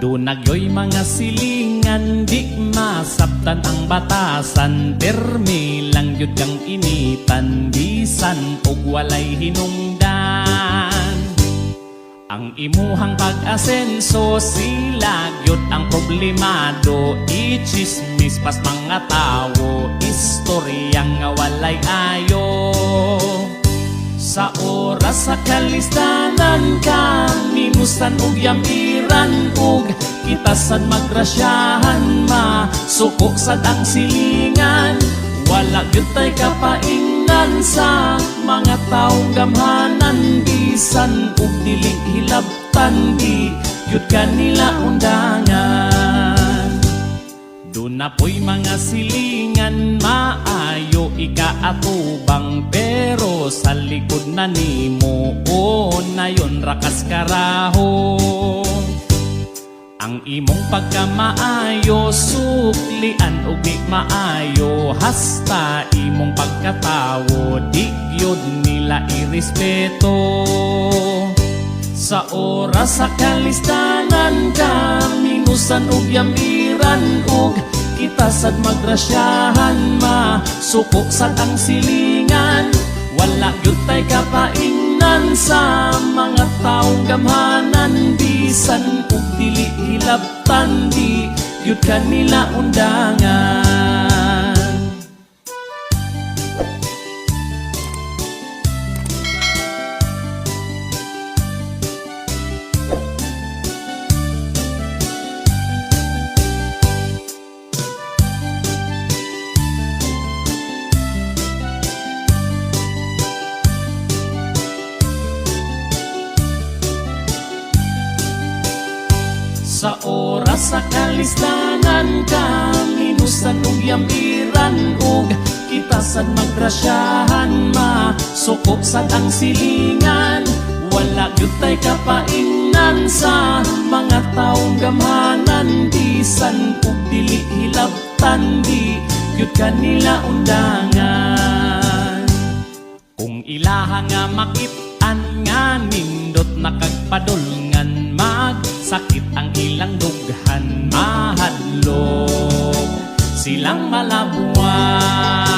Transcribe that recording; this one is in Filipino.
Dunagyoy mga silingan, di masaptan ang batasan. Permi lang yun kang initan, bisan ug walay hinungdan. Ang imuhang pag-asenso, sila gyud ang problemado. Ichismis pas mga tao, istoryang walay ayo. Sa oras sa kalistanan ka Minusan ug yamiran ug Kitasan magrasyahan ma Suko sad ang silingan. Wala gyud tay kapaingnan sa Mga taong gamhanan Bisan ug dili hilabtan Di gyud kanila undangan. Doon na po'y mga silingan maayo ikaatubang pero sa likod na nimo o na yon rakas karaho ang imong pagkamaayo suklian ug di maayo hasta imong pagkatawo di gyud nila irespeto. Sa oras sa kalistanan ka Minusan ug yamiran ug Kitasad magrasyahan ma Suko sad ang silingan. Wala gyud tay kapaingnan sa mga taong gamhanan Bisan ug dili hilabtan di gyud kanila undangan Sa oras sa kalistangan ka Minusan ug yamiran ug Kitasan magrasyahan ma Suko sad ang silingan. Wala gyud tay kapaingnan sa Mga taong gamhanan Bisan ug dili hilabtan Di gyud kanila undangan. Kung ilaha nga makitan nga nindot nakagpadulngan magsakit ang ilang dughan. Mahadlok. Silang malabuan